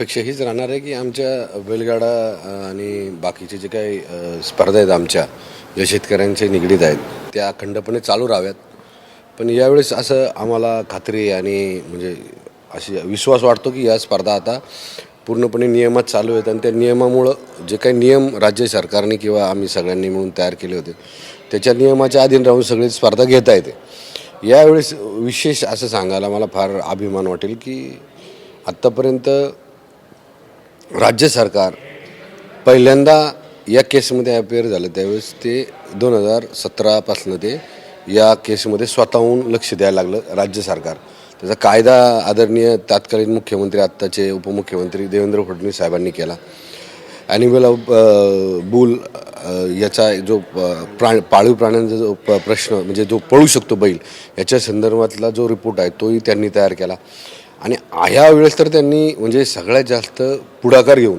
अपेक्षा हीच राहणार आहे की आमच्या बैलगाडा आणि बाकीचे जे काही स्पर्धा आहेत आमच्या ज्या शेतकऱ्यांचे निगडीत आहेत त्या अखंडपणे चालू राहाव्यात. पण यावेळेस असं आम्हाला खात्री आणि म्हणजे अशी विश्वास वाटतो की या स्पर्धा आता पूर्णपणे नियमात चालू आहेत आणि त्या नियमामुळं जे काही नियम राज्य सरकारने किंवा आम्ही सगळ्यांनी मिळून तयार केले होते त्याच्या नियमाच्या अधीन राहून सगळी स्पर्धा घेता येते यावेळेस विशेष असं सांगायला मला फार अभिमान वाटेल की आत्तापर्यंत राज्य सरकार पहिल्यांदा या केसमध्ये अपेअर झालं. त्यावेळेस ते दोन हजार सतरापासनं ते या केसमध्ये स्वतःहून लक्ष द्यायला लागलं राज्य सरकार. त्याचा कायदा आदरणीय तात्कालीन मुख्यमंत्री आत्ताचे उपमुख्यमंत्री देवेंद्र फडणवीस साहेबांनी केला. ॲनिमल बुल uh, uh, याचा जो अ, प्राण पाळीव प्राण्यांचा जो प प्रश्न म्हणजे जो पळू शकतो बैल याच्या संदर्भातला जो रिपोर्ट आहे तोही त्यांनी तयार केला. आणि ह्या वेळेस तर त्यांनी म्हणजे सगळ्यात जास्त पुढाकार घेऊन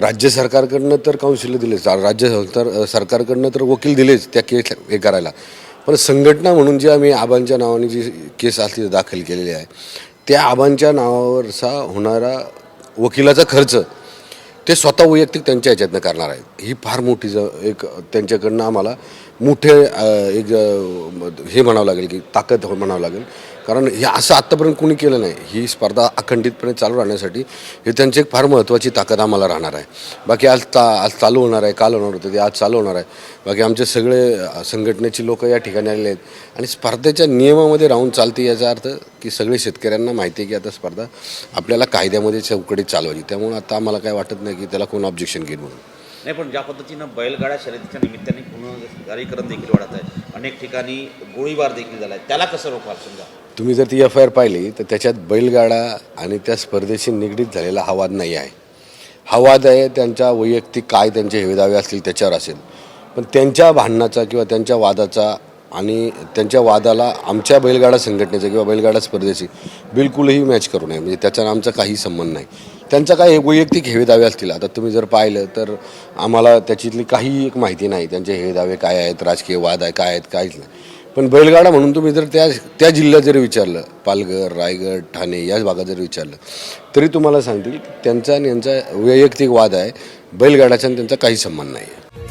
राज्य सरकारकडनं तर काउन्सिल दिलेच राज्य तर सरकारकडनं तर वकील दिलेच त्या केस हे करायला. पण संघटना म्हणून जी आम्ही आबांच्या नावाने जी केस असली दाखल केलेली आहे त्या आबांच्या नावावरचा होणारा वकिलाचा खर्च ते स्वतः वैयक्तिक त्यांच्या ह्याच्यातनं करणार आहेत. ही फार मोठी ज एक त्यांच्याकडनं आम्हाला मोठे एक हे म्हणावं लागेल की ताकद म्हणावं लागेल. कारण हे असं आत्तापर्यंत कोणी केलं नाही. ही स्पर्धा अखंडितपणे चालू राहण्यासाठी हे त्यांची एक फार महत्त्वाची ताकद आम्हाला राहणार आहे. बाकी आज ता आज चालू होणार आहे काल होणार होतं ते आज चालू होणार आहे. बाकी आमचे सगळे संघटनेची लोक या ठिकाणी आलेले आहेत. आणि स्पर्धेच्या नियमामध्ये राहून चालते याचा अर्थ की सगळे शेतकऱ्यांना माहिती आहे की आता स्पर्धा आपल्याला कायद्यामध्ये चौकटीत चालवायची. त्यामुळे आता आम्हाला काय वाटत नाही की त्याला कोण ऑब्जेक्शन घेईल म्हणून. नाही पण ज्या पद्धतीनं बैलगाड्या शर्यतीच्या निमित्ताने गुन्हेगारीकरण देखील वाढत आहे अनेक ठिकाणी गोळीबार देखील झाला आहे त्याला कसं रोखवाल समजा? तुम्ही जर ती एफ आय आर पाहिली तर त्याच्यात बैलगाडा आणि त्या स्पर्धेशी निगडीत झालेला हा वाद नाही आहे. हा वाद आहे त्यांच्या वैयक्तिक काय त्यांचे हेवेदावे असतील त्याच्यावर असेल. पण त्यांच्या भांडणाचा किंवा त्यांच्या वादाचा आणि त्यांच्या वादाला आमच्या बैलगाडा संघटनेचा किंवा बैलगाडा स्पर्धेची बिलकुलही मॅच करू नये. म्हणजे त्याचा आमचा काही संबंध नाही. त्यांचा काही वैयक्तिक हेवेदावे असतील. आता तुम्ही जर पाहिलं तर आम्हाला त्याच्यातली काही एक माहिती नाही. त्यांचे हेवेदावे काय आहेत राजकीय वाद आहे काय आहेत काहीच नाही. पण बैलगाडा म्हणून तुम्ही जर त्या त्या जिल्ह्यात जरी विचारलं पालघर रायगड ठाणे याच भागात जर विचारलं तरी तुम्हाला सांगतील त्यांचा आणि यांचा वैयक्तिक वाद आहे बैलगाड्याचा आणि त्यांचा काही संबंध नाही आहे